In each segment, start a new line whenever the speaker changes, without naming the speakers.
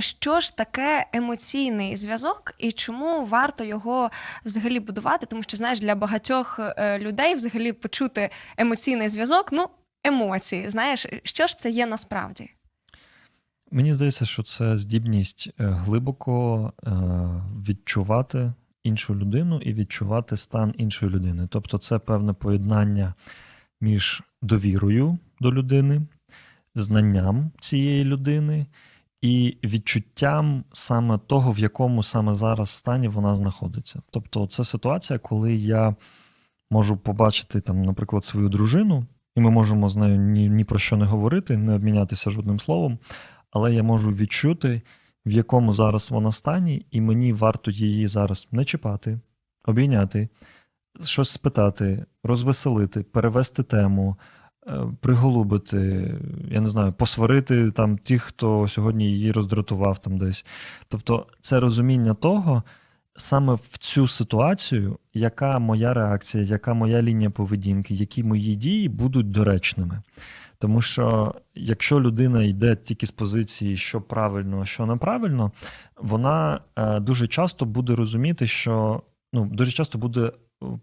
Що ж таке емоційний зв'язок і чому варто його взагалі будувати? Тому що знаєш, для багатьох е, людей взагалі почути емоційний зв'язок, ну, емоції. Знаєш, що ж це є насправді?
Мені здається, що це здібність е, глибоко е, відчувати іншу людину і відчувати стан іншої людини. Тобто, це певне поєднання між довірою до людини, знанням цієї людини і відчуттям саме того, в якому саме зараз стані вона знаходиться. Тобто, це ситуація, коли я можу побачити там, наприклад, свою дружину, і ми можемо з нею ні, ні про що не говорити, не обмінятися жодним словом, але я можу відчути, в якому зараз вона стані, і мені варто її зараз не чіпати, обійняти, щось спитати, розвеселити, перевести тему, приголубити, я не знаю, посварити там тих, хто сьогодні її роздратував там десь. Тобто, це розуміння того, саме в цю ситуацію, яка моя реакція, яка моя лінія поведінки, які мої дії будуть доречними. Тому що якщо людина йде тільки з позиції, що правильно, що неправильно, вона е, дуже часто буде розуміти, що ну дуже часто буде е,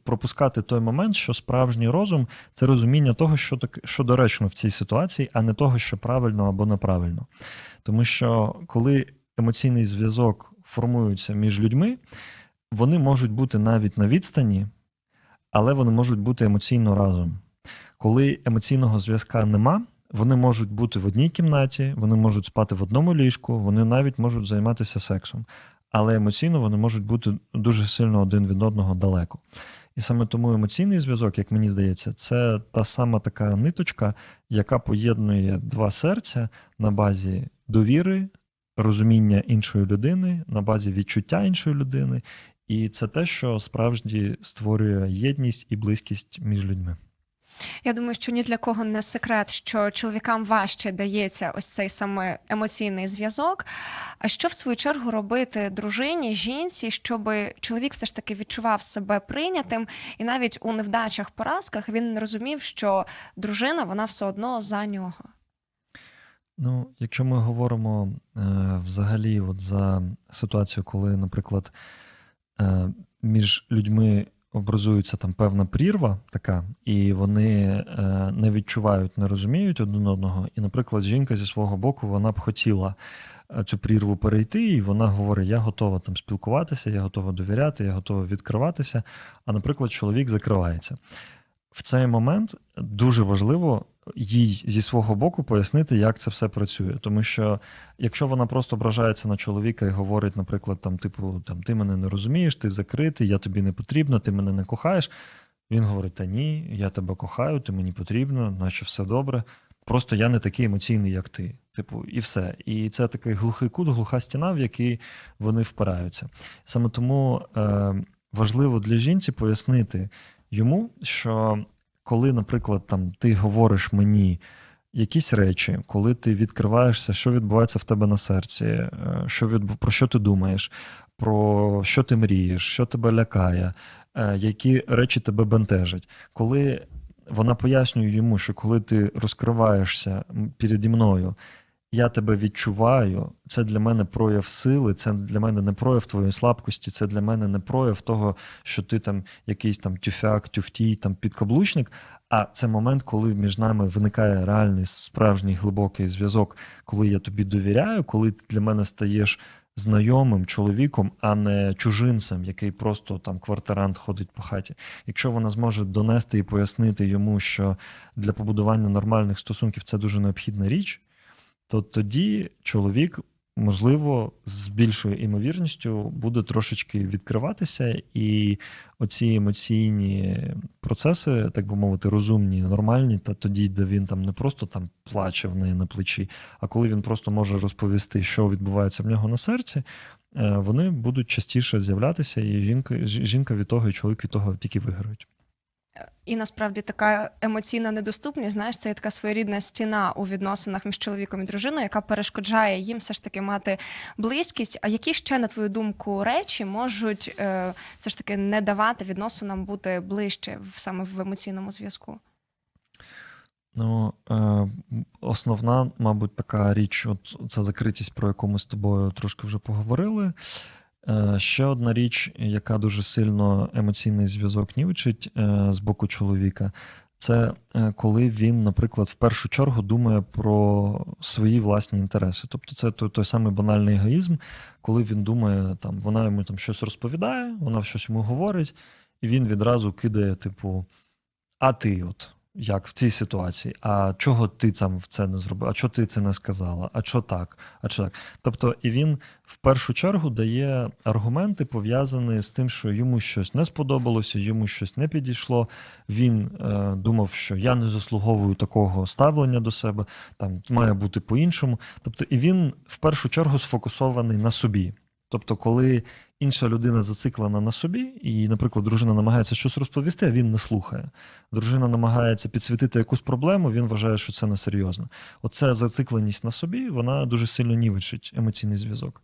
пропускати той момент, що справжній розум це розуміння того, що так, що доречно в цій ситуації, а не того, що правильно або неправильно. Тому що коли емоційний зв'язок формується між людьми, вони можуть бути навіть на відстані, але вони можуть бути емоційно разом. Коли емоційного зв'язка нема, вони можуть бути в одній кімнаті, вони можуть спати в одному ліжку, вони навіть можуть займатися сексом. Але емоційно вони можуть бути дуже сильно один від одного далеко. І саме тому емоційний зв'язок, як мені здається, це та сама така ниточка, яка поєднує два серця на базі довіри, розуміння іншої людини, на базі відчуття іншої людини. І це те, що справді створює єдність і близькість між людьми.
Я думаю, що ні для кого не секрет, що чоловікам важче дається ось цей саме емоційний зв'язок. А що в свою чергу робити дружині, жінці, щоб чоловік все ж таки відчував себе прийнятим, і навіть у невдачах, поразках він розумів, що дружина вона все одно за нього.
Ну, якщо ми говоримо е, взагалі от за ситуацію, коли, наприклад, е, між людьми образується там певна прірва така, і вони е, не відчувають, не розуміють один одного. І, наприклад, жінка зі свого боку вона б хотіла е, цю прірву перейти, і вона говорить: я готова там спілкуватися, я готова довіряти, я готова відкриватися. А, наприклад, чоловік закривається. В цей момент дуже важливо їй зі свого боку пояснити, як це все працює. Тому що якщо вона просто ображається на чоловіка і говорить, наприклад, там, типу, там, ти мене не розумієш, ти закритий, я тобі не потрібна, ти мене не кохаєш. Він говорить: Та ні, я тебе кохаю, ти мені потрібно, наче все добре. Просто я не такий емоційний, як ти. Типу, і все. І це такий глухий кут, глуха стіна, в який вони впираються. Саме тому е, важливо для жінці пояснити йому, що коли, наприклад, там ти говориш мені якісь речі, коли ти відкриваєшся, що відбувається в тебе на серці, е, що від... про що ти думаєш, про що ти мрієш, що тебе лякає, е, які речі тебе бентежать. Коли вона пояснює йому, що коли ти розкриваєшся переді мною, я тебе відчуваю, це для мене прояв сили, це для мене не прояв твоєї слабкості, це для мене не прояв того, що ти там якийсь там тюфяк, тюфтій, там підкаблучник. А це момент, коли між нами виникає реальний справжній глибокий зв'язок, коли я тобі довіряю, коли ти для мене стаєш знайомим чоловіком, а не чужинцем, який просто там квартирант ходить по хаті. Якщо вона зможе донести і пояснити йому, що для побудування нормальних стосунків це дуже необхідна річ то тоді чоловік, можливо, з більшою імовірністю буде трошечки відкриватися, і оці емоційні процеси, так би мовити, розумні, нормальні, та тоді, де він там не просто там плаче в неї на плечі, а коли він просто може розповісти, що відбувається в нього на серці. е, Вони будуть частіше з'являтися, і жінка жінка від того, і чоловік від того тільки виграють.
І насправді така емоційна недоступність, знаєш, це є така своєрідна стіна у відносинах між чоловіком і дружиною, яка перешкоджає їм все ж таки мати близькість. А які ще, на твою думку, речі можуть е, все ж таки не давати відносинам бути ближче в саме в емоційному зв'язку?
Ну, е, основна, мабуть, така річ, от ця закритість, про яку ми з тобою трошки вже поговорили. Е, ще одна річ, яка дуже сильно емоційний зв'язок нівчить е, з боку чоловіка, це е, коли він, наприклад, в першу чергу думає про свої власні інтереси. Тобто, це той, той самий банальний егоїзм, коли він думає, там вона йому там щось розповідає, вона щось йому говорить, і він відразу кидає, типу, а ти от. Як в цій ситуації, а чого ти сам в це не зробив? А чого ти це не сказала? А що так? А що так? Тобто, і він в першу чергу дає аргументи, пов'язані з тим, що йому щось не сподобалося, йому щось не підійшло. Він е, думав, що я не заслуговую такого ставлення до себе, там має бути по-іншому. Тобто, і він в першу чергу сфокусований на собі. Тобто, коли інша людина зациклена на собі, і, наприклад, дружина намагається щось розповісти, а він не слухає. Дружина намагається підсвітити якусь проблему, він вважає, що це несерйозно. Оця зацикленість на собі, вона дуже сильно нівечить емоційний зв'язок.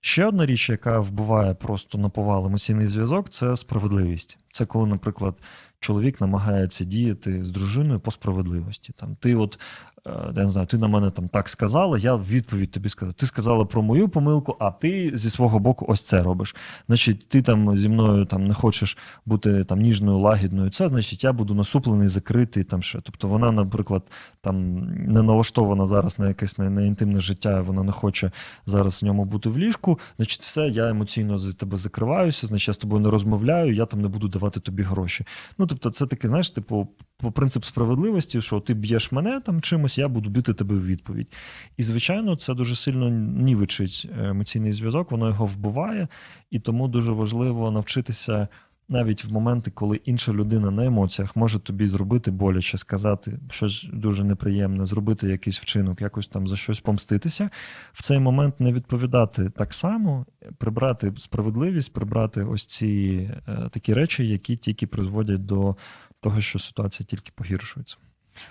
Ще одна річ, яка вбиває просто на повал емоційний зв'язок, це справедливість. Це коли, наприклад, чоловік намагається діяти з дружиною по справедливості. Там ти, от е, я не знаю, ти на мене там так сказала, я в відповідь тобі сказав. Ти сказала про мою помилку, а ти зі свого боку ось це робиш. Значить, ти там зі мною там не хочеш бути там ніжною, лагідною. Це значить, я буду насуплений, закритий. Там ще. Тобто вона, наприклад, там не налаштована зараз на якесь на, на інтимне життя, вона не хоче зараз в ньому бути в ліжку. Значить, все, я емоційно за тебе закриваюся, значить, я з тобою не розмовляю, я там не буду давати тобі гроші. Ну, тобто, це таке, знаєш, типу, по принцип справедливості, що ти б'єш мене там чимось, я буду бити тебе в відповідь. І, звичайно, це дуже сильно нівичить емоційний зв'язок, воно його вбиває, і тому дуже важливо навчитися. Навіть в моменти, коли інша людина на емоціях може тобі зробити боляче, сказати щось дуже неприємне, зробити якийсь вчинок, якось там за щось помститися, в цей момент не відповідати так само, прибрати справедливість, прибрати ось ці е, такі речі, які тільки призводять до того, що ситуація тільки погіршується.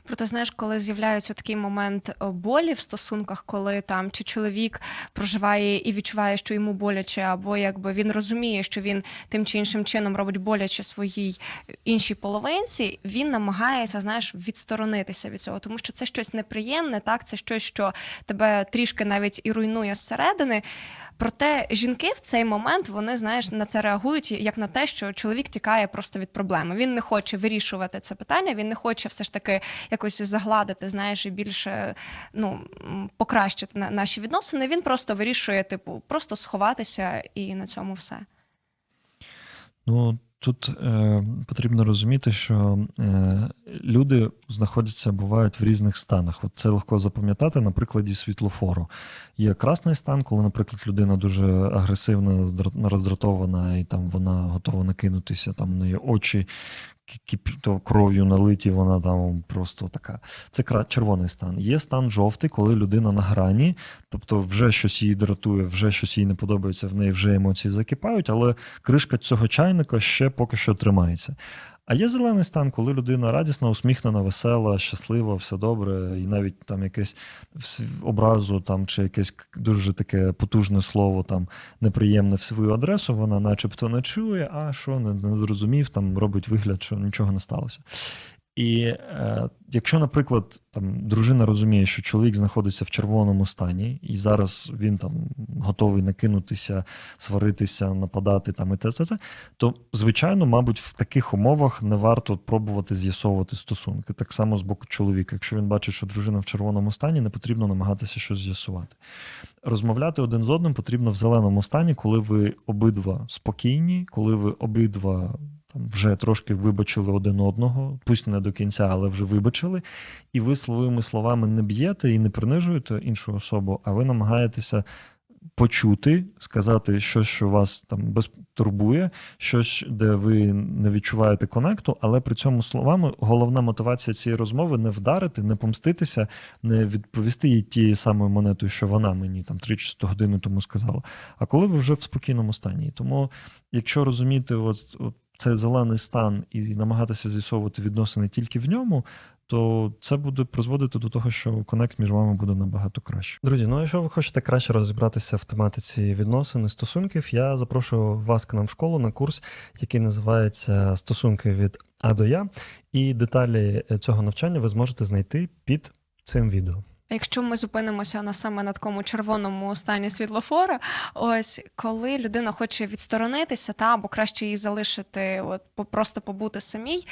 Проте, знаєш, коли з'являється такий момент е, болі в стосунках, коли там чи чоловік проживає і відчуває, що йому боляче, або якби він розуміє, що він тим чи іншим чином робить боляче своїй іншій половинці, він намагається, знаєш, відсторонитися від цього, тому що це щось неприємне, так це щось, що тебе трішки навіть і руйнує зсередини. Проте жінки в цей момент вони знаєш на це реагують як на те, що чоловік тікає просто від проблеми. Він не хоче вирішувати це питання. Він не хоче все ж таки якось загладити, знаєш, і більше ну покращити на- наші відносини. Він просто вирішує, типу, просто сховатися і на цьому все.
Ну тут е, потрібно розуміти, що е, люди знаходяться, бувають в різних станах. От це легко запам'ятати на прикладі світлофору. Є красний стан, коли, наприклад, людина дуже агресивна, роздратована, і там вона готова накинутися, там неї очі то кров'ю налиті, вона там просто така. Це червоний стан. Є стан жовтий, коли людина на грані, тобто вже щось її дратує, вже щось їй не подобається, в неї вже емоції закипають, але кришка цього чайника ще поки що тримається. А є зелений стан, коли людина радісна, усміхнена, весела, щаслива, все добре, і навіть там якесь образу там, чи якесь дуже таке потужне слово, там неприємне в свою адресу, вона начебто не чує, а що не, не зрозумів, там робить вигляд, що нічого не сталося. І е, якщо, наприклад, там дружина розуміє, що чоловік знаходиться в червоному стані, і зараз він там готовий накинутися, сваритися, нападати там і те, це, це, то звичайно, мабуть, в таких умовах не варто пробувати з'ясовувати стосунки. Так само з боку чоловіка. Якщо він бачить, що дружина в червоному стані, не потрібно намагатися щось з'ясувати. Розмовляти один з одним потрібно в зеленому стані, коли ви обидва спокійні, коли ви обидва там вже трошки вибачили один одного, пусть не до кінця, але вже вибачили, і ви своїми словами не б'єте і не принижуєте іншу особу, а ви намагаєтеся почути, сказати щось, що вас там безтурбує, щось, де ви не відчуваєте конекту, але при цьому словами головна мотивація цієї розмови не вдарити, не помститися, не відповісти їй тією самою монетою, що вона мені там 3-4 години тому сказала. А коли ви вже в спокійному стані. Тому, якщо розуміти, от, от цей зелений стан і намагатися з'ясовувати відносини тільки в ньому, то це буде призводити до того, що конект між вами буде набагато краще. Друзі, ну якщо ви хочете краще розібратися в тематиці відносин і стосунків, я запрошую вас к нам в школу на курс, який називається Стосунки від А до Я. І деталі е, цього навчання ви зможете знайти під цим відео.
Якщо ми зупинимося на саме на такому червоному стані світлофора, ось коли людина хоче відсторонитися, та або краще її залишити, от просто побути самій.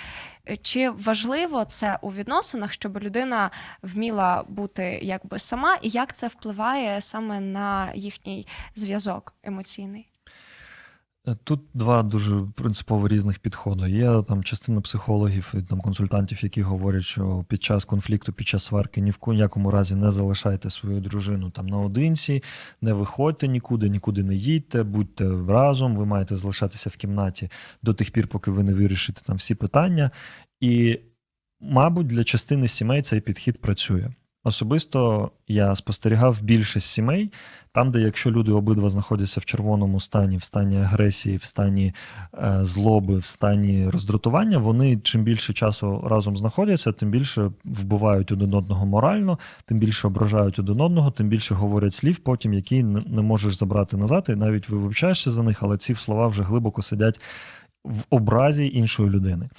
е, Чи важливо це у відносинах, щоб людина вміла бути якби сама, і як це впливає саме на їхній зв'язок емоційний?
Е, Тут два дуже принципово різних підходи. Є там частина психологів і там консультантів, які говорять, що під час конфлікту, під час сварки ні в ко- якому разі не залишайте свою дружину там наодинці, не виходьте нікуди, нікуди не їдьте, будьте разом. Ви маєте залишатися в кімнаті до тих пір, поки ви не вирішите там всі питання. І, мабуть, для частини сімей цей підхід працює. Особисто я спостерігав більшість сімей, там, де якщо люди обидва знаходяться в червоному стані, в стані агресії, в стані е, злоби, в стані роздратування, вони чим більше часу разом знаходяться, тим більше вбивають один одного морально, тим більше ображають один одного, тим більше говорять слів, потім які не можеш забрати назад, і навіть ви вивчаєшся за них, але ці слова вже глибоко сидять в образі іншої людини.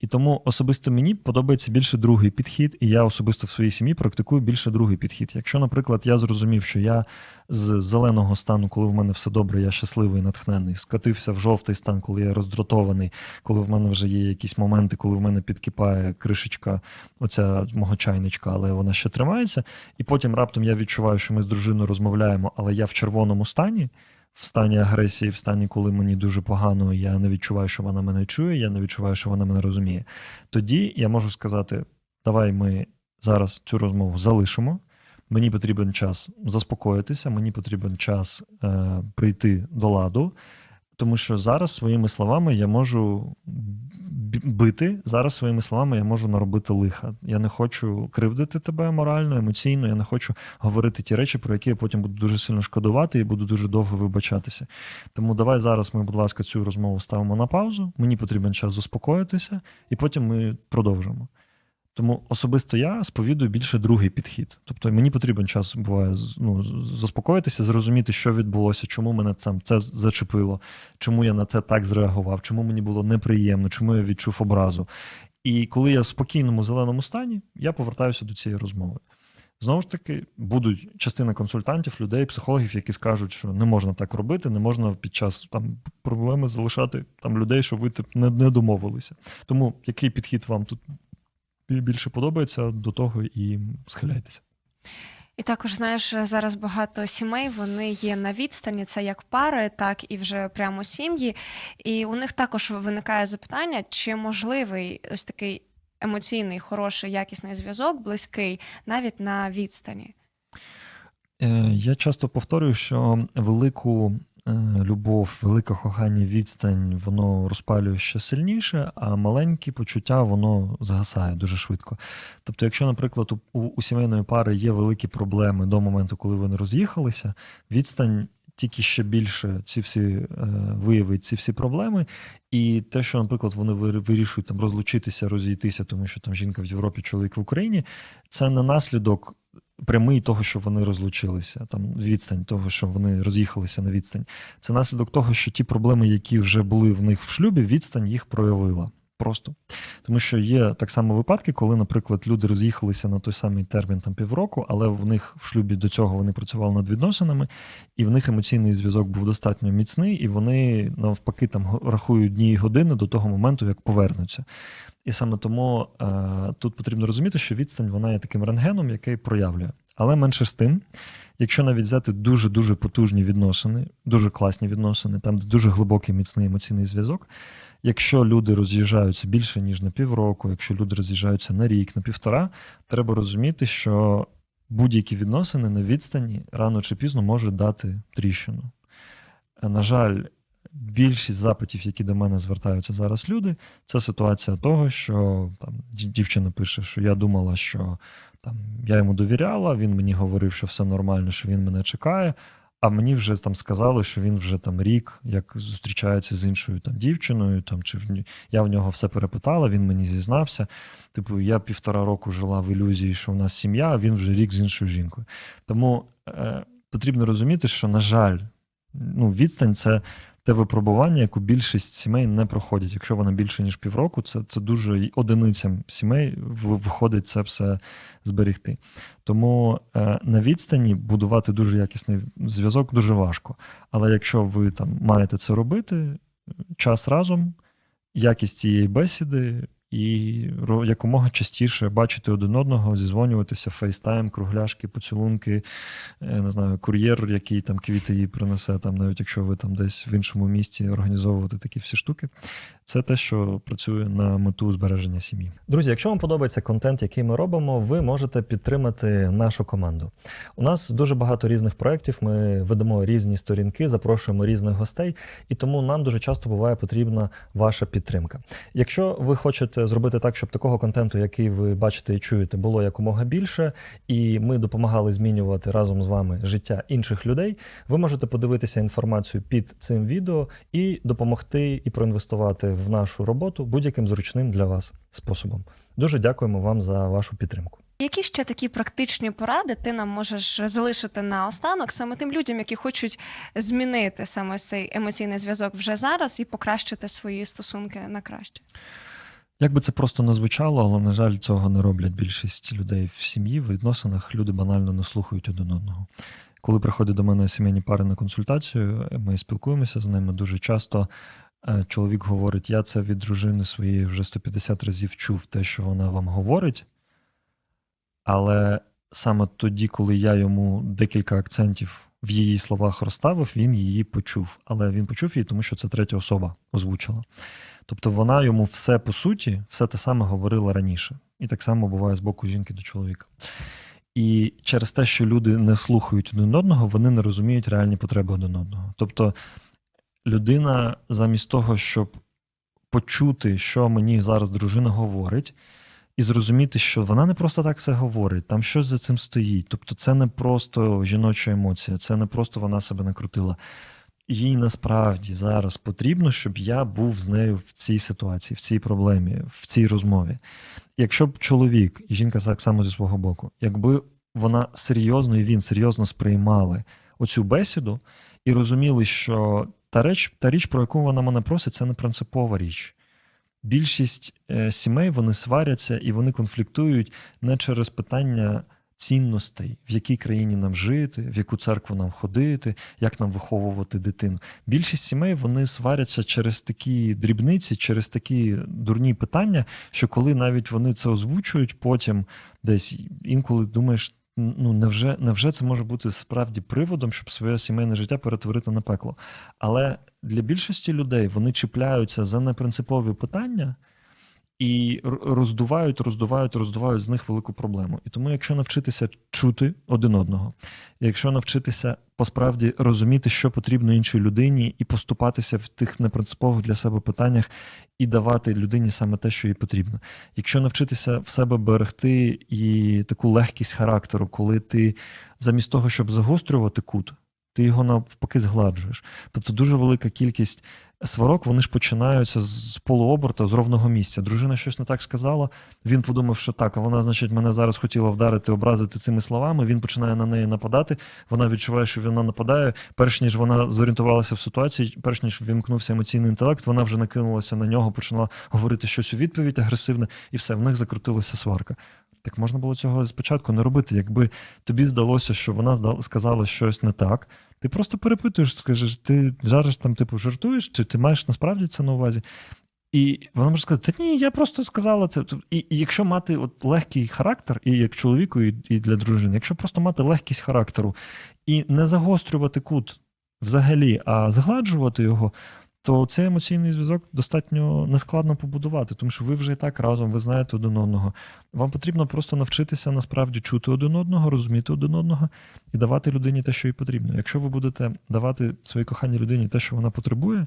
І тому особисто мені подобається більше другий підхід, і я особисто в своїй сім'ї практикую більше другий підхід. Якщо, наприклад, я зрозумів, що я з зеленого стану, коли в мене все добре, я щасливий, натхнений, скатився в жовтий стан, коли я роздратований, коли в мене вже є якісь моменти, коли в мене підкипає кришечка, оця мого чайничка, але вона ще тримається. І потім раптом я відчуваю, що ми з дружиною розмовляємо, але я в червоному стані. В стані агресії, в стані, коли мені дуже погано, я не відчуваю, що вона мене чує, я не відчуваю, що вона мене розуміє. Тоді я можу сказати: давай ми зараз цю розмову залишимо. Мені потрібен час заспокоїтися, мені потрібен час е, прийти до ладу, тому що зараз своїми словами я можу бити, зараз своїми словами я можу наробити лиха. Я не хочу кривдити тебе морально, емоційно, я не хочу говорити ті речі, про які я потім буду дуже сильно шкодувати і буду дуже довго вибачатися. Тому давай зараз ми, будь ласка, цю розмову ставимо на паузу. Мені потрібен час заспокоїтися, і потім ми продовжимо. Тому особисто я сповідую більше другий підхід. Тобто мені потрібен час буває ну, заспокоїтися, зрозуміти, що відбулося, чому мене там це зачепило, чому я на це так зреагував, чому мені було неприємно, чому я відчув образу. І коли я в спокійному зеленому стані, я повертаюся до цієї розмови. Знову ж таки, будуть частина консультантів, людей, психологів, які скажуть, що не можна так робити, не можна під час там проблеми залишати там людей, що ви не, не домовилися. Тому який підхід вам тут більше подобається, до того і схиляйтеся.
І також знаєш, зараз багато сімей вони є на відстані, це як пари, так і вже прямо сім'ї. І у них також виникає запитання, чи можливий ось такий емоційний, хороший, якісний зв'язок, близький, навіть на відстані.
Е, Я часто повторюю, що велику любов, велике кохання, відстань, воно розпалює ще сильніше, а маленькі почуття воно згасає дуже швидко. Тобто, якщо, наприклад, у, у, у сімейної пари є великі проблеми до моменту, коли вони роз'їхалися, відстань. Тільки ще більше ці всі е, виявить ці всі проблеми, і те, що, наприклад, вони вирішують там розлучитися, розійтися, тому що там жінка в Європі, чоловік в Україні, це не наслідок прямий того, що вони розлучилися, там відстань того, що вони роз'їхалися на відстань. Це наслідок того, що ті проблеми, які вже були в них в шлюбі, відстань їх проявила. Просто тому, що є так само випадки, коли, наприклад, люди роз'їхалися на той самий термін там півроку, але в них в шлюбі до цього вони працювали над відносинами, і в них емоційний зв'язок був достатньо міцний, і вони навпаки там рахують дні і години до того моменту, як повернуться. І саме тому е, тут потрібно розуміти, що відстань вона є таким рентгеном, який проявлює. Але менше з тим, якщо навіть взяти дуже дуже потужні відносини, дуже класні відносини, там де дуже глибокий міцний емоційний зв'язок. Якщо люди роз'їжджаються більше ніж на півроку, якщо люди роз'їжджаються на рік, на півтора, треба розуміти, що будь-які відносини на відстані рано чи пізно можуть дати тріщину. Е, На жаль, більшість запитів, які до мене звертаються зараз люди, це ситуація того, що там дівчина пише, що я думала, що там я йому довіряла, він мені говорив, що все нормально, що він мене чекає. А мені вже там сказали, що він вже там рік як зустрічається з іншою там дівчиною, там чи в я в нього все перепитала, він мені зізнався. Типу, я півтора року жила в ілюзії, що у нас сім'я, а він вже рік з іншою жінкою. Тому е, потрібно розуміти, що, на жаль, ну, відстань це те випробування, яку більшість сімей не проходять. Якщо вона більше ніж півроку, це, це дуже одиницям сімей виходить це все зберегти. Тому е, на відстані будувати дуже якісний зв'язок дуже важко. Але якщо ви там маєте це робити, час разом, якість цієї бесіди. І якомога частіше бачити один одного, зізвонюватися, фейстайм, кругляшки, поцілунки, е, не знаю, кур'єр, який там квіти їй принесе, там, навіть якщо ви там десь в іншому місті організовувати такі всі штуки. Це те, що працює на мету збереження сім'ї. Друзі, якщо вам подобається контент, який ми робимо, ви можете підтримати нашу команду. У нас дуже багато різних проєктів. Ми ведемо різні сторінки, запрошуємо різних гостей, і тому нам дуже часто буває потрібна ваша підтримка. Якщо ви хочете зробити так, щоб такого контенту, який ви бачите і чуєте, було якомога більше, і ми допомагали змінювати разом з вами життя інших людей, ви можете подивитися інформацію під цим відео і допомогти і проінвестувати в нашу роботу будь-яким зручним для вас способом. Дуже дякуємо вам за вашу підтримку.
Які ще такі практичні поради ти нам можеш залишити на останок саме тим людям, які хочуть змінити саме цей емоційний зв'язок вже зараз і покращити свої стосунки на краще?
Як би це просто не звучало, але, на жаль, цього не роблять більшість людей в сім'ї, в відносинах люди банально не слухають один одного. Коли приходять до мене сімейні пари на консультацію, ми спілкуємося з ними дуже часто. е, Чоловік говорить: я це від дружини своєї вже 150 разів чув те, що вона вам говорить. Але саме тоді, коли я йому декілька акцентів в її словах розставив, він її почув. Але він почув її, тому що це третя особа озвучила. Тобто вона йому все по суті, все те саме говорила раніше. І так само буває з боку жінки до чоловіка. І через те, що люди не слухають один одного, вони не розуміють реальні потреби один одного. Тобто людина, замість того, щоб почути, що мені зараз дружина говорить, і зрозуміти, що вона не просто так це говорить, там щось за цим стоїть. Тобто, це не просто жіноча емоція, це не просто вона себе накрутила. Їй насправді зараз потрібно, щоб я був з нею в цій ситуації, в цій проблемі, в цій розмові. Якщо б чоловік і жінка так само зі свого боку, якби вона серйозно і він серйозно сприймали оцю бесіду і розуміли, що та річ, та річ, про яку вона мене просить, це не принципова річ. Більшість е, сімей вони сваряться і вони конфліктують не через питання цінностей, в якій країні нам жити, в яку церкву нам ходити, як нам виховувати дитину. Більшість сімей вони сваряться через такі дрібниці, через такі дурні питання, що коли навіть вони це озвучують, потім десь інколи думаєш. Ну, невже, невже це може бути справді приводом, щоб своє сімейне життя перетворити на пекло? Але для більшості людей вони чіпляються за непринципові питання і роздувають, роздувають, роздувають з них велику проблему. І тому, якщо навчитися чути один одного, якщо навчитися посправді розуміти, що потрібно іншій людині, і поступатися в тих непринципових для себе питаннях, і давати людині саме те, що їй потрібно. Якщо навчитися в себе берегти і таку легкість характеру, коли ти замість того, щоб загострювати кут, ти його навпаки згладжуєш. Тобто дуже велика кількість сварок, вони ж починаються з полуоберта, з ровного місця. Дружина щось не так сказала. Він подумав, що так, а вона, значить, мене зараз хотіла вдарити, образити цими словами. Він починає на неї нападати. Вона відчуває, що вона нападає. Перш ніж вона зорієнтувалася в ситуації, перш ніж вімкнувся емоційний інтелект, вона вже накинулася на нього, почала говорити щось у відповідь агресивне, і все, в них закрутилася сварка. Так можна було цього спочатку не робити. Якби тобі здалося, що вона сказала щось не так, ти просто перепитуєш, скажеш, ти жариш там, типу, жартуєш, чи ти маєш насправді це на увазі? І вона може сказати: Та ні, я просто сказала це. І, і якщо мати от легкий характер, і як чоловіку, і, і для дружини, якщо просто мати легкість характеру і не загострювати кут взагалі, а згладжувати його, то цей емоційний зв'язок достатньо нескладно побудувати, тому що ви вже і так разом, ви знаєте один одного. Вам потрібно просто навчитися насправді чути один одного, розуміти один одного і давати людині те, що їй потрібно. Якщо ви будете давати своїй коханій людині те, що вона потребує,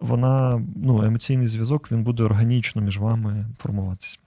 вона ну емоційний зв'язок він буде органічно між вами формуватися.